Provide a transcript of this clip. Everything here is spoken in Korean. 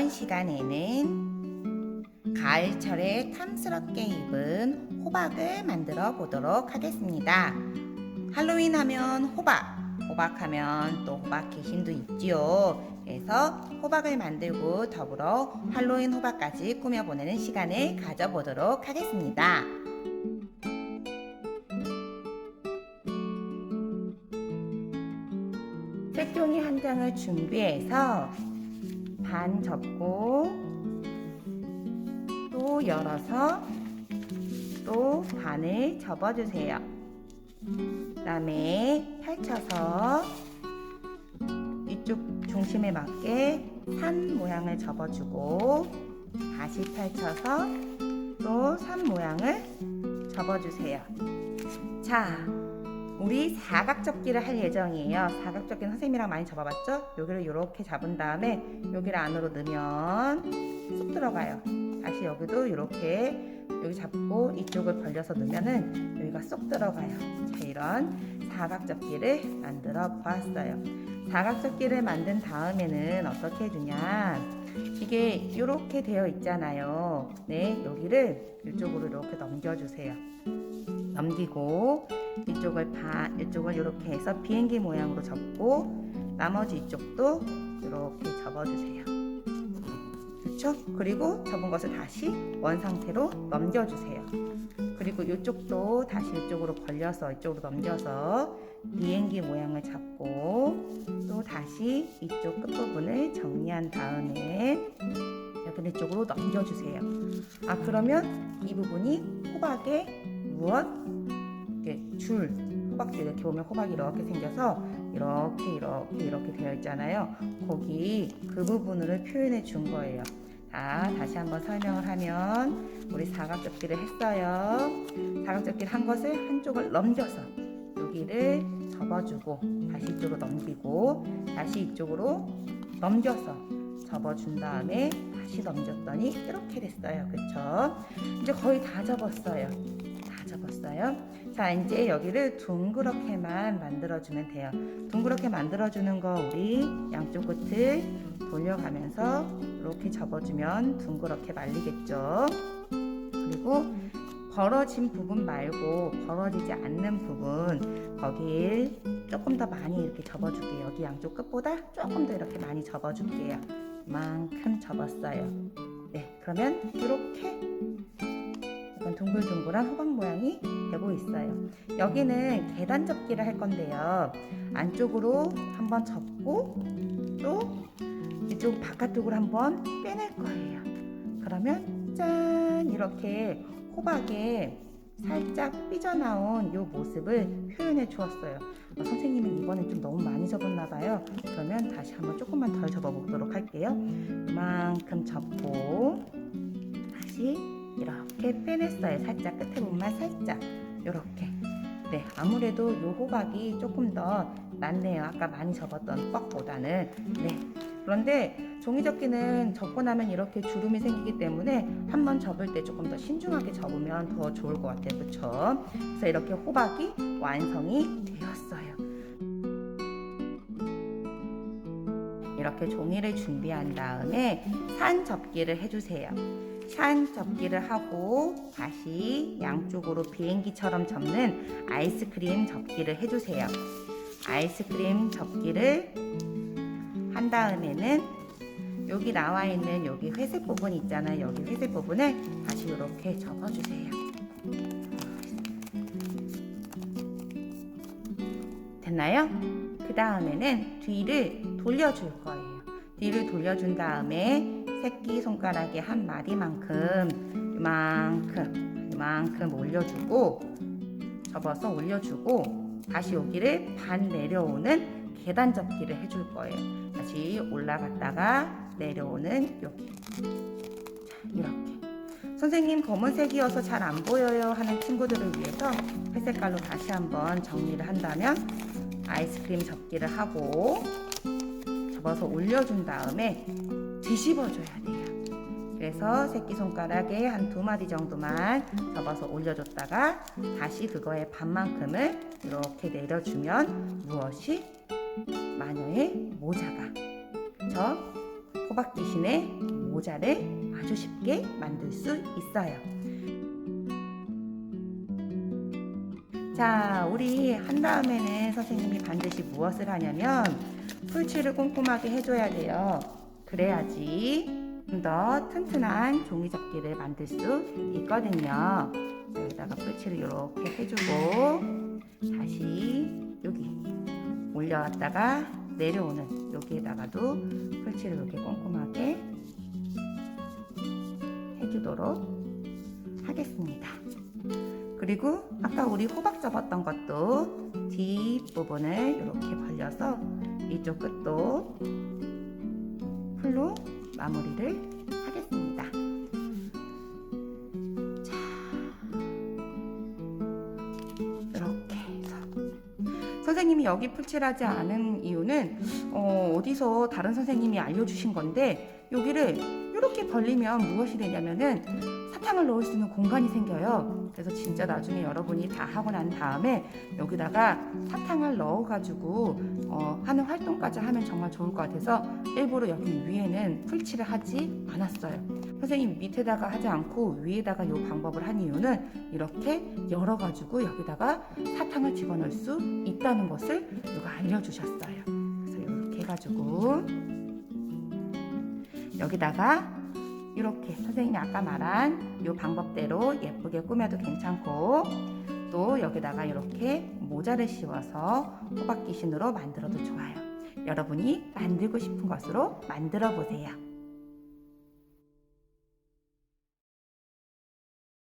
이번 시간에는 가을철에 탐스럽게 입은 호박을 만들어 보도록 하겠습니다. 할로윈 하면 호박, 호박 하면 또 호박 귀신도 있지요. 그래서 호박을 만들고 더불어 할로윈 호박까지 꾸며보내는 시간을 가져보도록 하겠습니다. 색종이 한 장을 준비해서 반 접고 또 열어서 또 반을 접어주세요. 그 다음에 펼쳐서 이쪽 중심에 맞게 산 모양을 접어주고 다시 펼쳐서 또 산 모양을 접어주세요. 자, 우리 사각 접기를 할 예정이에요. 사각 접기는 선생님이랑 많이 접어봤죠? 여기를 이렇게 잡은 다음에 여기를 안으로 넣으면 쏙 들어가요. 다시 여기도 이렇게 여기 잡고 이쪽을 벌려서 넣으면은 여기가 쏙 들어가요. 자, 이런 사각 접기를 만들어 보았어요. 사각 접기를 만든 다음에는 어떻게 해주냐? 이게 이렇게 되어 있잖아요. 네, 여기를 이쪽으로 이렇게 넘겨주세요. 넘기고 이쪽을 반 이쪽을 이렇게 해서 비행기 모양으로 접고 나머지 이쪽도 이렇게 접어주세요. 그렇죠? 그리고 접은 것을 다시 원 상태로 넘겨주세요. 그리고 이쪽도 다시 이쪽으로 벌려서 이쪽으로 넘겨서 비행기 모양을 잡고 또 다시 이쪽 끝부분을 정리한 다음에 여기 쪽으로 넘겨주세요. 아 그러면 이 부분이 호박의 무엇? 이렇게 줄 호박줄 이렇게 보면 호박이 이렇게 생겨서 이렇게 이렇게 이렇게 되어 있잖아요. 거기 그 부분을 표현해 준 거예요. 자, 다시 한번 설명을 하면 우리 사각접기를 했어요. 사각접기를 한 것을 한쪽을 넘겨서 여기를 접어주고 다시 이쪽으로 넘기고 다시 이쪽으로 넘겨서 접어준 다음에 다시 넘겼더니 이렇게 됐어요. 그쵸? 이제 거의 다 접었어요. 다 접었어요. 자, 이제 여기를 둥그렇게만 만들어주면 돼요. 둥그렇게 만들어주는 거 우리 양쪽 끝을 돌려가면서 이렇게 접어주면 둥그렇게 말리겠죠. 그리고 벌어진 부분 말고 벌어지지 않는 부분 거길 조금 더 많이 이렇게 접어줄게요. 여기 양쪽 끝보다 조금 더 이렇게 많이 접어줄게요. 만큼 접었어요. 네, 그러면 이렇게 둥글둥글한 호박 모양이 되고 있어요. 여기는 계단 접기를 할 건데요. 안쪽으로 한번 접고 또 이쪽 바깥쪽으로 한번 빼낼 거예요. 그러면 짠 이렇게 호박에 살짝 삐져나온 이 모습을 표현해 주었어요. 어, 선생님은 이번엔 좀 너무 많이 접었나 봐요. 그러면 다시 한번 조금만 덜 접어 보도록 할게요. 이만큼 접고 다시 이렇게 빼냈어요. 살짝 끝에 부분만 살짝 이렇게. 네, 아무래도 이 호박이 조금 더 낫네요. 아까 많이 접었던 뻑보다는. 네. 그런데 종이 접기는 접고 나면 이렇게 주름이 생기기 때문에 한 번 접을 때 조금 더 신중하게 접으면 더 좋을 것 같아요. 그렇죠? 그래서 이렇게 호박이 완성이 되었어요. 이렇게 종이를 준비한 다음에 산 접기를 해주세요. 산 접기를 하고 다시 양쪽으로 비행기처럼 접는 아이스크림 접기를 해주세요. 아이스크림 접기를 한 다음에는 여기 나와 있는 여기 회색 부분 있잖아요. 여기 회색 부분을 다시 이렇게 접어주세요. 됐나요? 그 다음에는 뒤를 돌려줄 거예요. 뒤를 돌려준 다음에 새끼 손가락에 한 마디만큼 이만큼 이만큼 올려주고 접어서 올려주고 다시 여기를 반 내려오는 계단 접기를 해줄 거예요. 다시 올라갔다가 내려오는 여기 자, 이렇게 선생님 검은색이어서 잘 안 보여요 하는 친구들을 위해서 회색깔로 다시 한번 정리를 한다면 아이스크림 접기를 하고 접어서 올려준 다음에 뒤집어줘야 돼요. 그래서 새끼손가락에 한 두 마디 정도만 접어서 올려줬다가 다시 그거의 반만큼을 이렇게 내려주면 무엇이 마녀의 모자가 저 호박 귀신의 모자를 아주 쉽게 만들 수 있어요. 자, 우리 한 다음에는 선생님이 반드시 무엇을 하냐면 풀칠을 꼼꼼하게 해줘야 돼요. 그래야지 좀 더 튼튼한 종이 접기를 만들 수 있거든요. 여기다가 풀칠을 이렇게 해주고 다시 여기 올려왔다가 내려오는 여기에다가도 풀칠을 이렇게 꼼꼼하게 해주도록 하겠습니다. 그리고 아까 우리 호박 접었던 것도 뒷부분을 이렇게 벌려서 이쪽 끝도 풀로 마무리를 하겠습니다. 자, 이렇게 해서 선생님이 여기 풀칠하지 않은 이유는 어, 어디서 다른 선생님이 알려주신 건데 여기를 이렇게 벌리면 무엇이 되냐면은 사탕을 넣을 수 있는 공간이 생겨요. 그래서 진짜 나중에 여러분이 다 하고 난 다음에 여기다가 사탕을 넣어가지고 어, 하는 활동까지 하면 정말 좋을 것 같아서 일부러 여기 위에는 풀칠을 하지 않았어요. 선생님 밑에다가 하지 않고 위에다가 이 방법을 한 이유는 이렇게 열어가지고 여기다가 사탕을 집어넣을 수 있다는 것을 누가 알려주셨어요. 그래서 이렇게 해가지고 여기다가 이렇게 선생님이 아까 말한 이 방법대로 예쁘게 꾸며도 괜찮고 또 여기다가 이렇게 모자를 씌워서 호박 귀신으로 만들어도 좋아요. 여러분이 만들고 싶은 것으로 만들어 보세요.